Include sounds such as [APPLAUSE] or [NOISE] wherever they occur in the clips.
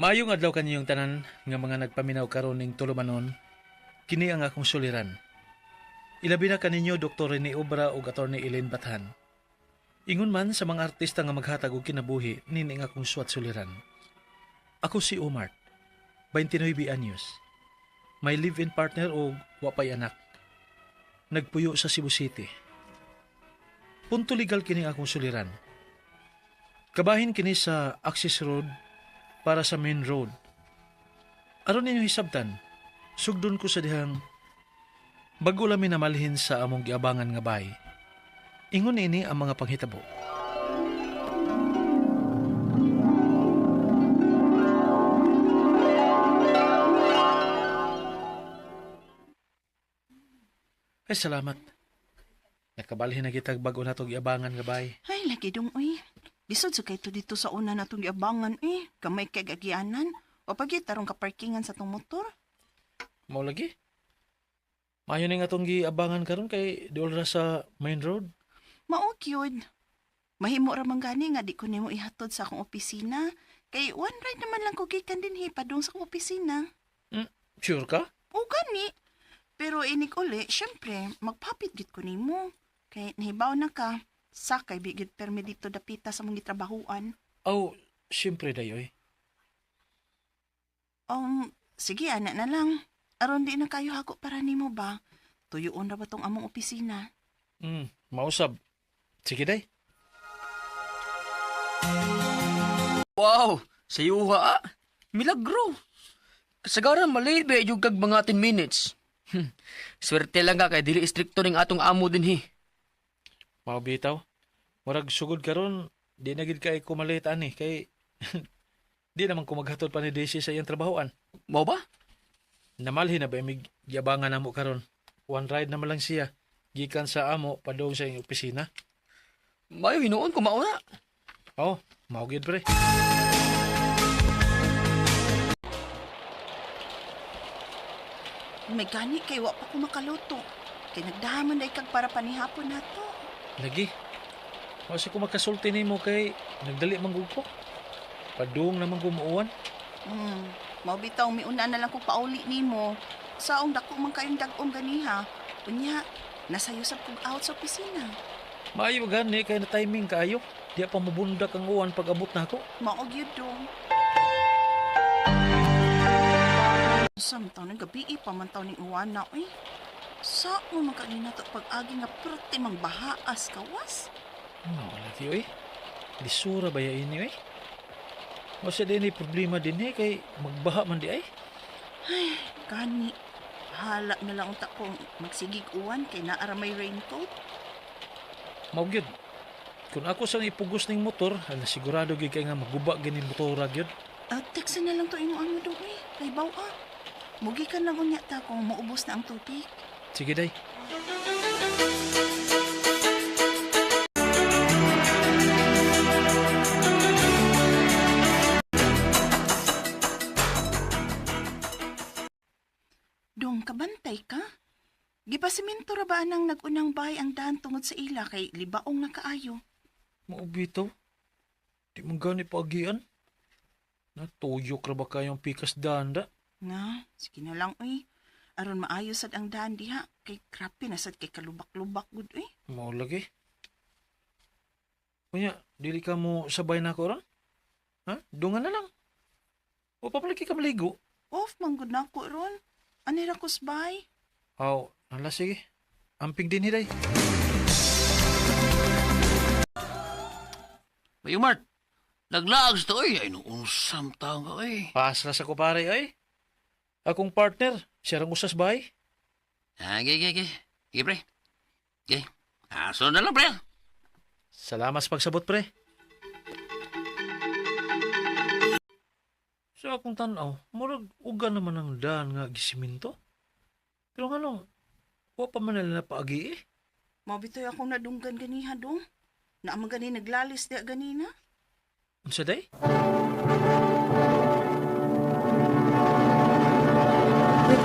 Maayong adlaw kanyong tanan nga mga nagpaminaw karon ning tulumanon. Kini ang akong suliran. Ilabi na kaninyo Dr. Rene Obra ug Attorney Elaine Bathan. Ingon man sa mga artista nga maghatag og kinabuhi nini nga akong suwat suliran. Ako si Omar, 29 anyos. May live-in partner o wapay anak. Nagpuyo sa Cebu City. Punto legal kini akong suliran. Kabahin kini sa access road para sa main road. Aron ninyo hisabtan, sugdon ko sa dihang bago lami namalhin sa among giabangan nga bay. Ingon ini ang mga panghitabo. Ay, salamat. Nakabalhin na kitag bago na itong iabangan nga bay. Ay, lagi dong, uy. Lisod sa kayto dito sa una na itong iabangan, eh. Kamay kay gagyanan. O pagit, tarong kaparkingan sa tong motor. Mao lagi. Mayo ni nga itong giabangan karon kay dool ra sa main road. Mao, cute. Mahimo ra man gani nga di ko nimo ihatod sa akong opisina. Kay one ride naman lang ko gikan din hipadong sa akong opisina. Sure ka? O gani. Pero inig uli, syempre, magpapit gid ko nimo. Kay nahibaw na ka. Sakay bigid permi dito dapita sa mong gitrabahuan. Aw, siyempre dayoy. Um, sige, anak na lang. Aron di na kayo hako para nimo ba? Tuyoon ra ba tong among opisina? Hmm, mausab. Sige day. Wow, sayuha ah. Milagro. Kasagaran maliit ba yung kag mga 10 minutes. Hmm. Swerte lang ka kay dili istrikto ning atong amo din hi. Mao bitaw. Murag sugod karon, di na gid kay kumalit ani kay [LAUGHS] di naman ko maghatod pa ni Daisy sa iyang trabahoan. Mao ba? Namalhin na ba mig giabangan namo karon. One ride naman lang siya. Gikan sa amo padong sa iyong opisina. Mayo hinuon ko mauna. Oh, mao gid pre. May gani kay wa pa ko makaluto. Kay nagdahamon na kag para panihapon nato. Lagi. Mao si ko makasulti nimo kay nagdali man ko. Padung naman gumuuan. Hmm, mao bitaw miuna na lang ko pauli nimo. Saong dako man kayong dag-om ganiha. Unya, nasayo sa kog out sa opisina. Maayo gani kay na timing kaayo. Di pa mabundak ang uwan pag abot na ako. Mao gyud dong. Samtaw ng gabi eh, pamantaw ni uwan na uy. Sa mo man kanina to pag-agi nga perti mang bahaas kawas. No, lagi oy. Lisura ba ya ini oy? Masa din ni problema din eh kay magbaha man di ay. Gani. Hala na lang unta kong magsigig uwan kay naara may raincoat. Mao gyud. Kung ako sang ipugos ning motor, ala sigurado gyud kay nga maguba ginin motora gyud. At teksa na lang to imo ano do uy. Kay baw ah. Mugi ka lang unya ta kung maubos na ang tubig. Sige day. Dong kabantay ka? Gipasiminto ra ba nang nagunang bahay ang daan tungod sa ila kay libaong na kaayo? Mao bitaw. Di man gani paagian. Natuyok ra ba kayong pikas danda? Nga, sige na lang uy. Aron maayo sad ang daan diha kay krapi na sad kay kalubak-lubak gud uy. Mao lagi. Kunya, dili ka mo sabay na ko ron? Ha? Dungan na lang. O papalagi ka maligo. Off man gud na ko ron. Ani ra kusbay? Aw, ala sige. Amping din hiday. Mayo Mart. Naglaag sa to ay noong samtang ka ay. Pasra sa ko pare ay. Akong partner, siya rang usas bay. Ah, ge ge ge. Ge pre. Ge. Ah, so na lang pre. Salamat sa pagsabot pre. Sa akong tanaw, murag uga naman ang daan nga gisiminto. Pero ano, wa pa man nila na paagi eh. Mabitoy akong nadunggan ganiha dong. Naamang gani naglalis diha ganina. Unsa day?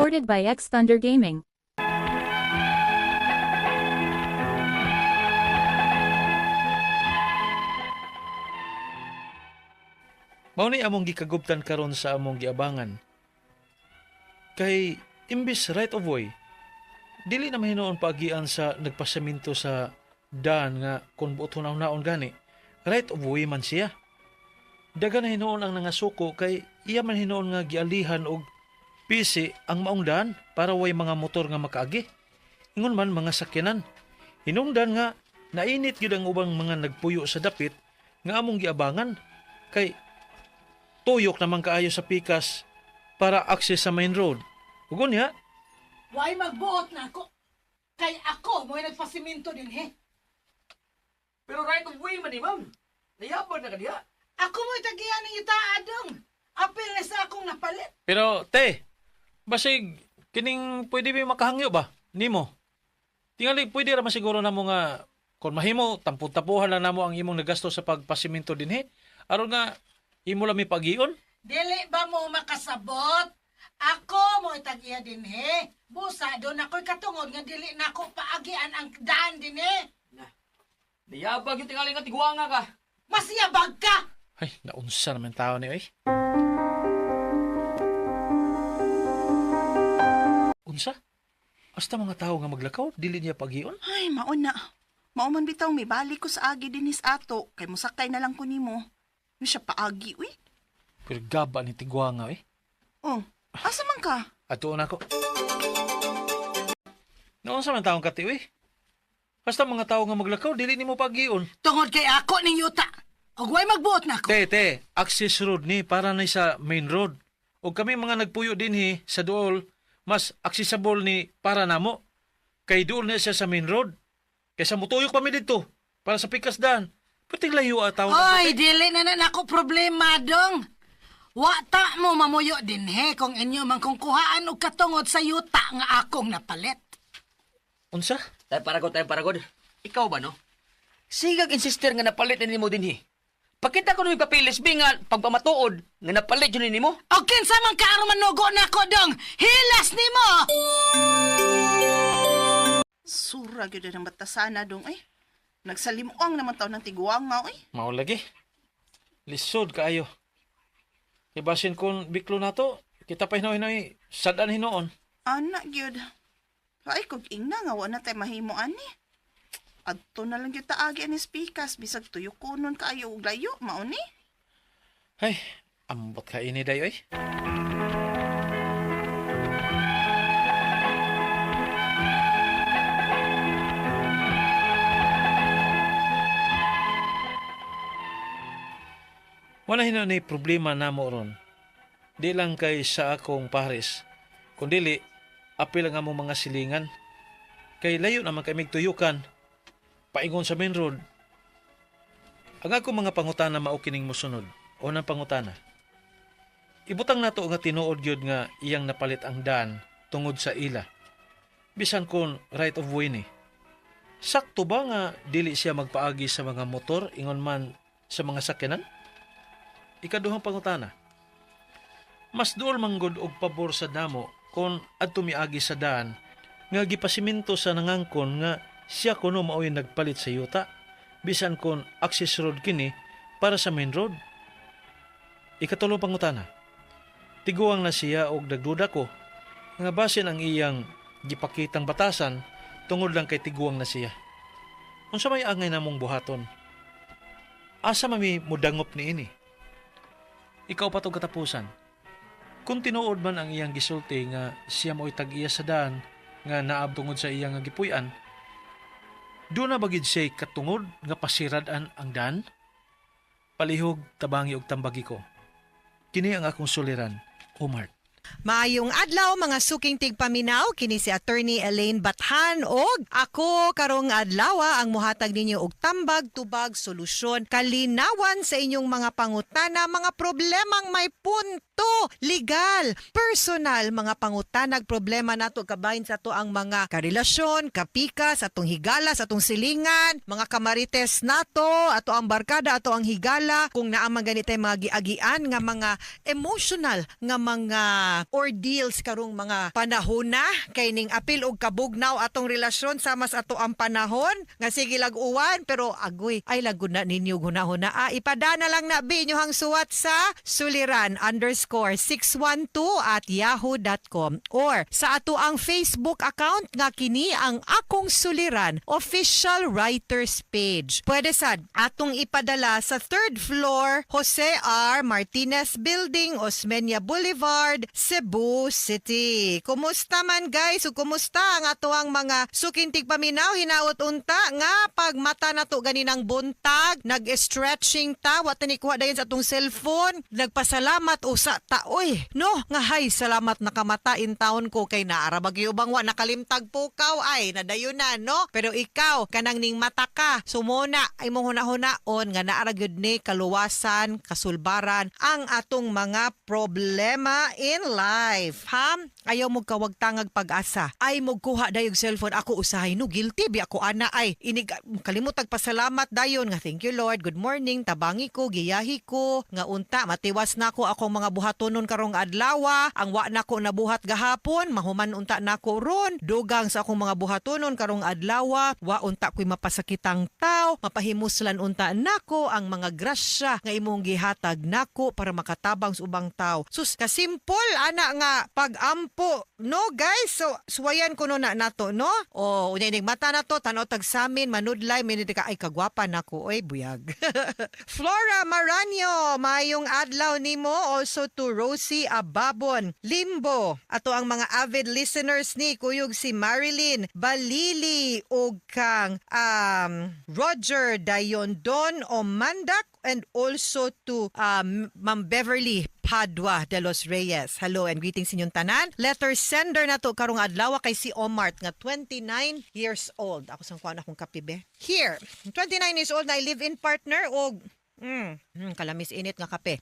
Recorded by X Thunder Gaming. Mao ni among gikagubtan karon sa among giabangan. Kay imbis right of way, dili na mahinoon paagian sa nagpasaminto sa daan nga kung buot naon gani. Right of way man siya. Daga na hinoon ang nangasuko kay iya man hinoon nga gialihan og pisi ang maong daan para way mga motor nga makaagi. Ingon man mga sakyanan. Hinungdan nga nainit gyud ang ubang mga nagpuyo sa dapit nga among giabangan kay tuyok naman kaayo sa pikas para access sa main road. Ugon niya, Why magbuot na ako? Kay ako mo nagpasiminto din he. Pero right of way man ni ma'am. Nayabag na ka diha. Ako mo tagiyan ng itaadong. Apil na sa akong napalit. pero te, basig kining pwede ba makahangyo ba? Nimo. Tingali pwede ra man siguro na mo nga kung mahimo tampun-tapuhan lang namo ang imong nagasto sa pagpasimento dinhi aron nga imo lang mi pagion. Dili ba mo makasabot? Ako mo tagiya din he. Busa doon ako'y katungod nga dili na ako paagian ang daan din he. Nayabag yung tingali nga tiguanga ka. Masiyabag ka! Ay, naunsa naman tao ni oy. Unsa? Hasta mga tao nga maglakaw, dili niya pagion? Ay, mauna. Mauman bitaw may balik ko sa agi dinis ato. Kay musakay na lang ko nimo. Ano siya paagi, uy? Pero gaba ni tigwanga eh. Oh, asa man ka? Ato na ko. Noon sa mga taong kati, uy. Basta mga tao nga maglakaw, dili ni mo pagion. Tungod kay ako ning yuta. Og way magbuot na ako. Te, te, access road ni para na sa main road. O kami mga nagpuyo din hi sa duol, mas accessible ni para namo. Kay duol na siya sa main road. Kaysa mutuyok pa mi dito para sa pikas daan. Puting layo at tao. Oy, dili na na nako problema dong. Wata mo mamuyo din he kung inyo man kung kuhaan og katungod sa yuta nga akong napalit. Unsa? Tayo paragod, tayo paragod. Ikaw ba, no? Sigag insister nga napalit na nimo din hi. Pakita ko nung papilis bi nga pagpamatuod nga napalit yun nimo. O kinsa man kaaro manugo na ko dong, hilas nimo. Sura gyud ang batasana dong ay. Nagsalimuang naman taon ng tiguang nga oy. Mao lagi. Lisod kaayo. Ibasin kon biklo nato, kita pa hinoy-hinoy sadan hinoon. Ana gyud. Ay kog ingna nga wa na tay mahimo ani. Adto na lang gyud taagi ani speakers bisag tuyo kunon kaayo og layo mao ni. Ay, ambot ka ini dayo eh. Wala hina ni problema namo ron. Di lang kay sa akong pares. Kundili, apil ang among mga silingan. Kay layo naman kay migtuyukan. Paingon sa main road. Ang ako mga pangutana mao kining mosunod. Unang pangutana. Ibutang nato nga tinuod gyud nga iyang napalit ang daan tungod sa ila. Bisan kon right of way ni. Sakto ba nga dili siya magpaagi sa mga motor ingon man sa mga sakyanan? Ikaduhang pangutana. Mas duol manggod og pabor sa damo kon adto miagi sa daan nga gipasiminto sa nangangkon nga siya kuno maoy nagpalit sa yuta bisan kon access road kini para sa main road. Ikatulo pangutana. Tiguang na siya og nagduda ko nga basin ang iyang gipakitang batasan tungod lang kay tiguang na siya. Unsa may angay namong buhaton? Asa mami mudangop ni ini? Ikaw pa to katapusan. Kung tinuod man ang iyang gisulti nga siya mo'y tag-iya sa daan nga naab tungod sa iyang gipuy-an, doon na bagid siya katungod nga pasiradan ang daan? Palihog, tabangi og tambagi ko. Kini ang akong suliran, Umar. Maayong adlaw mga suking tigpaminaw kini si attorney Elaine Bathan og ako karong adlaw ang muhatag ninyo og tambag tubag solusyon kalinawan sa inyong mga pangutana mga problemang may punto to legal, personal. Mga pangutanag problema nato kabahin sa to ang mga karelasyon, kapika sa atong higala, sa atong silingan, mga kamarites nato, ato ang barkada, ato ang higala, kung naamang ganitay mga giagian nga mga emotional nga mga ordeals karong mga panahon na kay ning apil og kabugnaw atong relasyon sama sa ato ang panahon. Nga sige lag-uwan pero agoy ay laguna ninyo gunahon na ah, ipadana lang na bi hang suwat sa suliran underscore 612 at yahoo.com or sa ato ang Facebook account nga kini ang akong suliran official writers page. Pwede sad atong ipadala sa third floor Jose R. Martinez Building Osmeña Boulevard Cebu City. Kumusta man guys? Ug kumusta ang ato ang mga sukintig paminaw? Hinaot unta nga pag mata na to ganinang buntag. Nag-stretching ta. Wa tani kuha dayon sa atong cellphone. Nagpasalamat usa ta oy. No nga hay salamat nakamata in taon ko kay naara bagyo. Bang wa nakalimtag pukaw ay nadayunan no? Pero ikaw kanang ning mata ka sumuna ay mo hunahuna-on nga naara gyud ni kaluwasan kasulbaran ang atong mga problema in life ha? Ayaw mo kawag tangag pag-asa. Ay mo kuha dayog cellphone. Ako usahay no guilty bi ako ana ay. Inig kalimutag pasalamat dayon nga thank you Lord. Good morning tabangi ko giyahi ko nga unta matiwas na ko akong mga buhatonon karong adlawa ang wa nako nabuhat gahapon mahuman unta nako ron. Dugang sa akong mga buhatonon karong adlawa wa unta ko'y mapasakitang tao mapahimuslan unta nako ang mga grasya nga imong gihatag nako para makatabang sa ubang tao. Sus kasimple ana nga pagampo no guys? So suwayan ko no na nato no? O unya inig mata na to tanaw tag samin manudlay minid ka ay kagwapa nako oy buyag. [LAUGHS] Flora Maranyo mayong adlaw nimo also to Rosie Ababon Limbo ato ang mga avid listeners ni kuyog si Marilyn Balili ug kang um, Roger Dayondon Omandak and also to um, Ma'am Beverly Padua de los Reyes. Hello and greetings inyong tanan. Letter sender na to karong adlaw kay si Omart nga 29 years old. Ako sang kuan akong kapibe. Here, 29 years old na live-in partner og Mm, mm, kalamis init nga kape.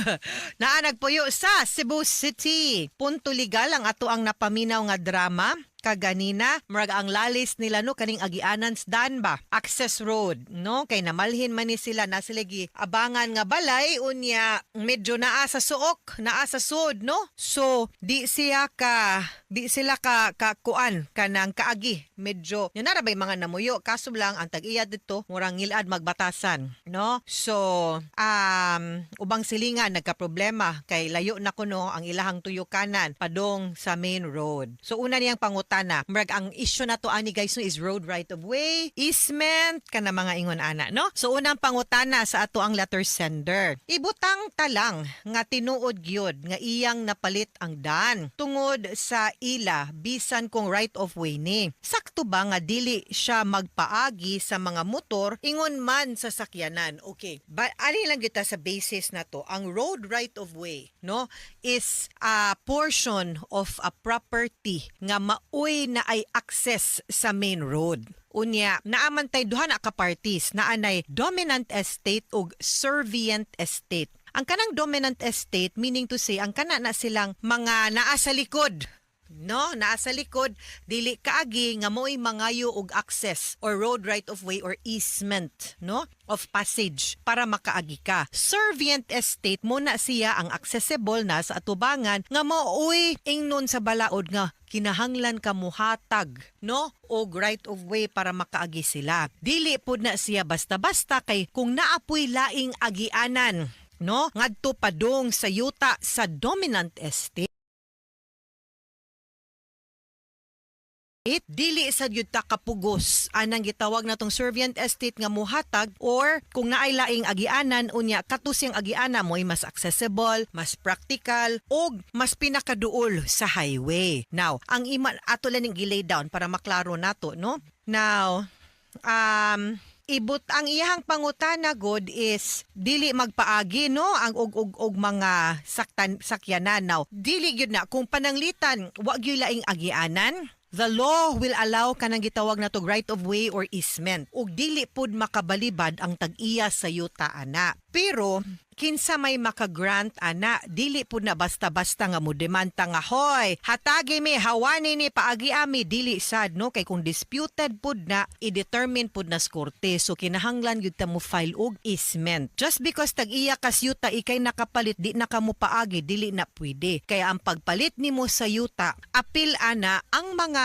[LAUGHS] Naanag puyo sa Cebu City. Punto legal ang ato ang napaminaw nga drama kaganina. Murag ang lalis nila no kaning agianan sa Danba access road no? Kay namalhin man ni sila na sila gi abangan nga balay. Unya medyo naa sa suok naa sa sud no? So di siya ka di sila ka, ka kuan kanang kaagi. Medyo yun na bay mga namuyo? Kaso lang ang tag-iya dito murang ngilad magbatasan no? So um ubang silingan nagka problema kay layo na kuno ang ilahang tuyo kanan padong sa main road. So una niyang pangutana murag ang issue na to ani guys no is road right of way easement kana mga ingon ana no? So unang pangutana sa ato ang letter sender. Ibutang talang nga tinuod gyud nga iyang napalit ang dan tungod sa ila bisan kung right of way ni. Sakto ba nga dili siya magpaagi sa mga motor ingon man sa sakyanan? Okay ba ani lang kita sa basis na to. Ang road right of way no is a portion of a property nga mauy na ay access sa main road. Unya, naaman tay duha na ka parties na anay dominant estate ug servient estate. Ang kanang dominant estate meaning to say ang kana na silang mga naa sa likod. No? Naa sa likod dili kaagi nga mo'y mangayo og access or road right of way or easement no? Of passage para makaagi ka. Servient estate mo na siya ang accessible na sa atubangan nga mo'y ingnon sa balaod nga kinahanglan ka muhatag no? Og right of way para makaagi sila. Dili pud na siya basta-basta kay kung naapoy laing agianan no? Ngadto padong sa yuta sa dominant estate It dili sa gyud ta kapugos. Anang gitawag natong servient estate nga muhatag or kung naay laing agianan unya katusing agiana mo'y mas accessible, mas practical og mas pinakaduol sa highway. Now, ang ima ato lang ning gilay down para maklaro nato no. Now, um ibut ang iyahang pangutana god is dili magpaagi no? Ang og og, og mga saktan sakyanan. Now dili gyud na. Kung pananglitan wa gyud laing agianan The law will allow kanang gitawag na to right of way or easement ug dili pud makabalibad ang tag-iya sa yuta ana. Pero kinsa may makagrant ana dili pud na basta-basta nga mo demanda nga hoy hatagi mi hawani ni paagi ami dili sad no? Kay kung disputed pud na i-determine pud na sa korte so kinahanglan gyud ta mo file og easement just because tag iya kas yuta ikay nakapalit di na kamo paagi dili na pwede. Kaya ang pagpalit nimo sa yuta apil ana ang mga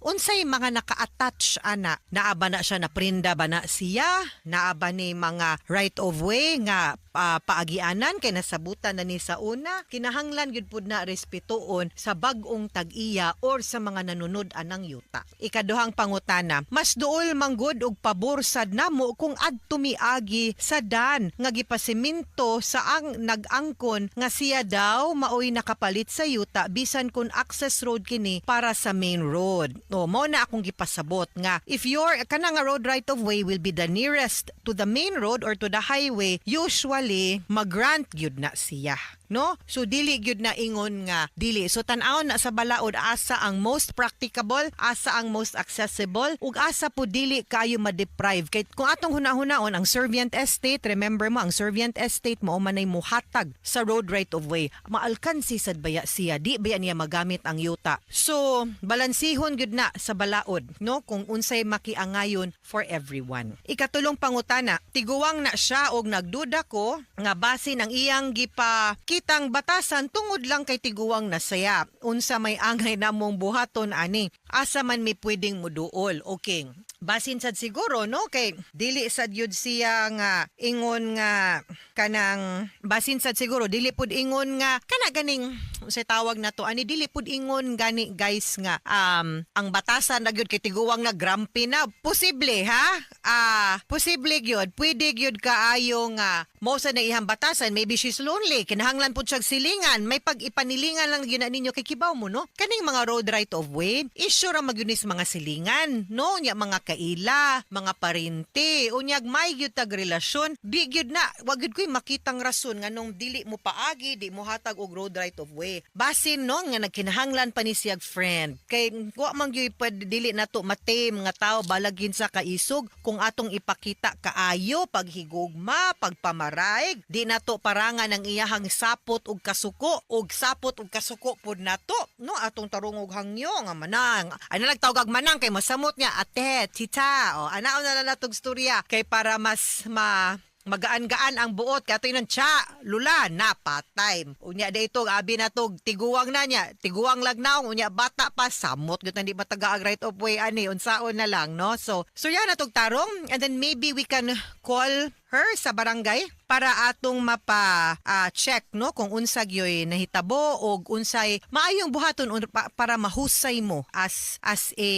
unsay mga naka-attach ana? Naaba na siya na prinda ba na siya? Naaba ni mga right of way nga ah, paagianan kay nasabutan na ni sa una. Kinahanglan gyud pud na respetuon sa bag-ong tag-iya or sa mga nanunod anang yuta. Ikaduhang pangutana mas duol manggod og pabor sad namo kung adto miagi sa dan nga gipasiminto sa ang nag-angkon nga siya daw maoy nakapalit sa yuta bisan kun access road kini para sa main road. O mo na akong gipasabot nga if your kana nga road right of way will be the nearest to the main road or to the highway usually mag-grant gyud na siya no? So dili gyud na ingon nga dili. So tan-aw na sa balaod asa ang most practicable asa ang most accessible ug asa po dili kayo ma-deprive. Kay kung atong hunahunahon ang servient estate remember mo ang servient estate mo manay muhatag sa road right of way. Maalkansi sad baya siya? Di baya niya magamit ang yuta? So balansihon gyud na sa balaod no? Kung unsay makiangayon for everyone. Ikatulong pangutana tiguwang na siya og nagduda ko nga basin ang iyang gipa kitang batasan tungod lang kay tiguwang na saya unsa may angay namong buhaton ani? Asa man mi pwedeng muduol. Okay. Basin sad siguro no? Kay dili sad yun siya nga ingon nga kanang basin sad siguro. Dili pud ingon nga kana ganing sa tawag na to? Ani dili pud ingon gani guys nga um ang batasan na gyud kay tiguwang na grumpy na. Posible ha? Ah posible gyud. Pwede gyud kaayo nga mo sa na ihang batasan. Maybe she's lonely. Kinahanglan pud siyag silingan. May pag ipanilingan lang gyud na ninyo kay kibaw mo no? Kaning mga road right of way issue ra magyunis mga silingan no? Nya mga kaila mga parinti unyag may gyud tag relasyon di gyud na wag gyud koy makitang rason nga nung dili mo paagi di mo hatag og road right of way. Basin no nga nagkinahanglan pa ni siyag friend. Kay wa man gyud dili nato matem nga tao balagin sa kaisog. Kung atong ipakita kaayo paghigugma pagpamaraig di nato parangan ang iyahang sapot ug kasuko ug sapot ug kasuko pud nato no? Atong tarong og hangyo nga manang. Ano nagtawag og manang kay masamot niya ate tita o anaon na natog storya kay para mas ma magaan-gaan ang buot katoy ng tsa lula napatay. Unya dayto abi na tog tiguwang na niya tiguwang lagnaw unya bata pa samot gyud hindi mataga right of way ani unsaon na lang no? So so yan natog tarong and then maybe we can call her sa barangay para atong mapa ah, check no kung unsa gyoy nahitabo og unsay maayong buhaton para mahusay mo as as a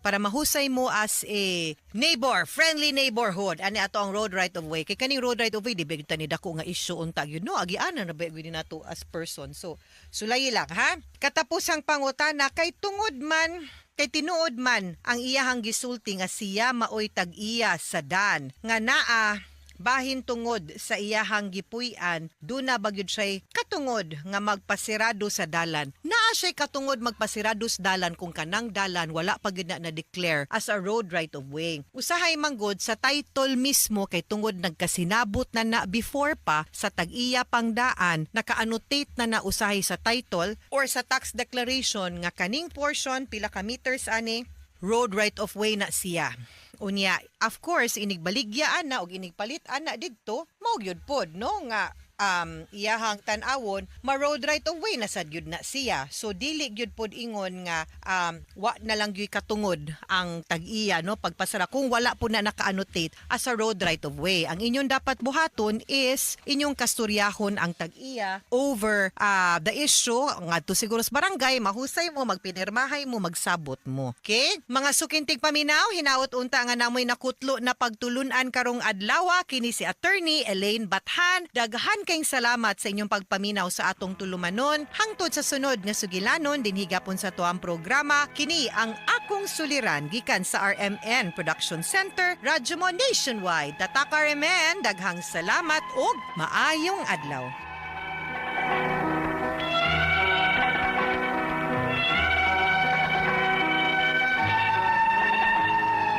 para mahusay mo as a neighbor friendly neighborhood. Ani ato ang road right of way. Kay kaning road right of way di ba ni dako nga issue unta gyud no? Agianan na gyud nato as person? So sulay lang ha? Katapusang pangutana kay tungod man kay tinuod man ang iyahang gisulti nga siya maoy tag-iya sa dan nga naa bahin tungod sa iyahang gipuy-an duna bagyod siya katungod nga magpasirado sa dalan. Naa siya katungod magpasirado sa dalan kung kanang dalan wala pa gyud na na-declare as a road right of way. Usahay manggod sa title mismo kay tungod nagkasinabot na na before pa sa tag-iya pang daan naka-annotate na na usahay sa title or sa tax declaration nga kaning portion pila ka meters ani road right of way na siya unya of course inigbaligya ana og inigpalit ana didto mao gyud pod no nga um iyahang tan-awon ma road right of way na sad gyud na siya. So dili gyud pod ingon nga um wa na lang gyud katungod ang tag-iya no pagpasara. Kung wala po na naka-annotate as a road right of way. Ang inyong dapat buhaton is inyong kastoryahon ang tag-iya over ah, the issue ngadto siguro sa barangay. Mahusay mo magpinirmahay mo magsabot mo. Okay? Mga sukintig paminaw hinaot unta nga namoy nakutlo na pagtulunan karong adlaw. Kini si attorney Elaine Bathan. Daghan kayong salamat sa inyong pagpaminaw sa atong tulumanon. Hangtod sa sunod nga sugilanon din higapon sa tuang programa kini ang akong suliran gikan sa RMN Production Center Radyo Mo Nationwide. Tatak RMN daghang salamat ug maayong adlaw